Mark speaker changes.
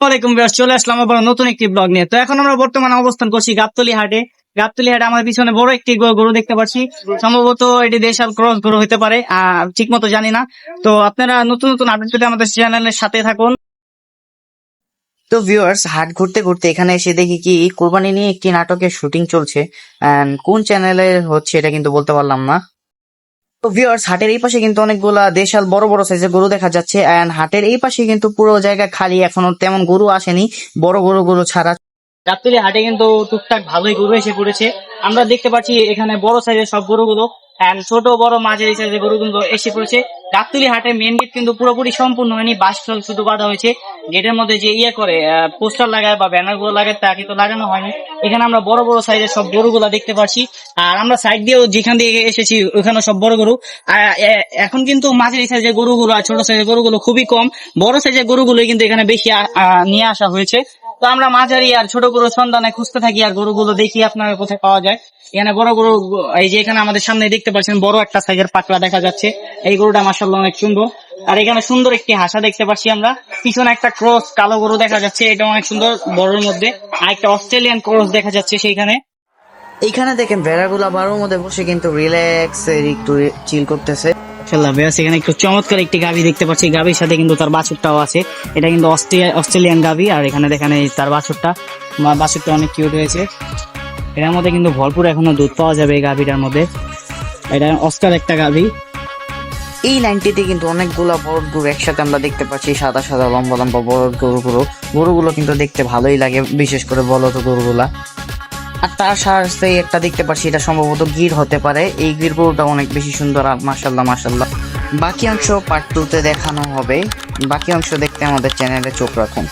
Speaker 1: ওয়ালাইকুম বিয়াস চলে আসলাম আবার নতুন একটি ব্লগ নিয়ে। তো এখন আমরা বর্তমানে অবস্থান করছি গাবতলি হাটে গাবতলি হাটে আমার পিছনে বড় একটি গরু দেখতে পাচ্ছি। সম্ভবত এটি দেশাল ক্রস গরু হতে পারে, আহ ঠিক মতো জানি না। তো আপনারা নতুন নতুন আপডেট পেতে আমাদের চ্যানেলের সাথে থাকুন।
Speaker 2: তো ভিউয়ার্স হাট ঘুরতে ঘুরতে এখানে এসে দেখি কি কোরবানি নিয়ে একটি নাটকের শুটিং চলছে। কোন চ্যানেলে হচ্ছে এটা কিন্তু বলতে পারলাম না। ভিউয়ার্স হাটের এই পাশে কিন্তু অনেকগুলা দেশাল, বড় বড় সাইজের গরু দেখা যাচ্ছে এন্ড হাটের এই পাশে কিন্তু পুরো জায়গা খালি, এখনও তেমন গরু আসেনি, বড় গরু গরু ছাড়া।
Speaker 1: রাত্রি হাটে কিন্তু টুকটাক ভালোই গরু এসে পড়েছে। আমরা দেখতে পাচ্ছি এখানে বড় সাইজের সব গরুগুলো এন্ড ছোট, বড়, মাঝারি সাইজের গরুগুলো এসে পড়েছে। গাবতলি হাটে মেন গেট কিন্তু পুরোপুরি সম্পূর্ণ হয়নি বাস শুধু বাঁধা হয়েছে। গেটের মধ্যে যে ইয়ে করে পোস্টার লাগায় বা ব্যানারগুলো লাগায়, তা কিন্তু লাগানো হয়নি। এখানে আমরা বড় বড় সাইজের সব গরুগুলো দেখতে পাচ্ছি আর আমরা সাইড দিয়েও যেখান দিয়ে এসেছি ওখানে সব বড় গরু। আর এখন কিন্তু মাঝারি সাইজের গরুগুলো আর ছোট সাইজের গরুগুলো খুবই কম। বড় সাইজের গরুগুলোই কিন্তু এখানে বেশি নিয়ে আসা হয়েছে। তো আমরা মাঝারি আর ছোট গরু সন্ধানে খুঁজতে থাকি আর গরুগুলো দেখি আপনার কোথায় পাওয়া যায়। এখানে বড় গরু, এই যে এখানে আমাদের সামনে দেখতে পাচ্ছেন বড় একটা সাইজের পাকড়া দেখা যাচ্ছে। এই গরুটা মাসাল্লাহ অনেক সুন্দর। আর এখানে সুন্দর একটি হাসা দেখতে পাচ্ছি আমরা। পিছনে একটা ক্রস কালো গরু দেখা যাচ্ছে, এটা অনেক সুন্দর বড়র মধ্যে। আর একটা অস্ট্রেলিয়ান ক্রস দেখা যাচ্ছে সেইখানে।
Speaker 2: এইখানে দেখেন ভেড়াগুলা বারোর মধ্যে বসে কিন্তু রিল্যাক্স একটু চিল করতেছে।
Speaker 1: মাশাআল্লাহ বেশ এখানে একটু চমৎকার একটি গাভি দেখতে পাচ্ছি। গাভির সাথে কিন্তু তার বাছুরটাও আছে। এটা কিন্তু অস্ট্রেলিয়ান গাভি। আর এখানে দেখেন তার বাছুরটা। বাছুরটা অনেক কিউট হয়েছে। এটার মধ্যে কিন্তু ভরপুর এখনও দুধ পাওয়া যাবে এই গাভিটার মধ্যে। এটা অস্কার একটা গাভি।
Speaker 2: এই লাইনটিতে কিন্তু অনেকগুলা বড় গরু একসাথে আমরা দেখতে পাচ্ছি। সাদা সাদা, লম্বা লম্বা, বড় গরুগুলো। গরুগুলো কিন্তু দেখতে ভালোই লাগে, বিশেষ করে বলদ গরুগুলা। আর তার সাথে একটা দেখতে পাচ্ছি, এটা সম্ভবত গির হতে পারে। এই গির গরুটা অনেক বেশি সুন্দর, আর মাসাল্লাহ মাসাল্লাহ বাকি অংশ পার্ট টুতে দেখানো হবে। বাকি অংশ দেখতে আমাদের চ্যানেলে চোখ রাখুন।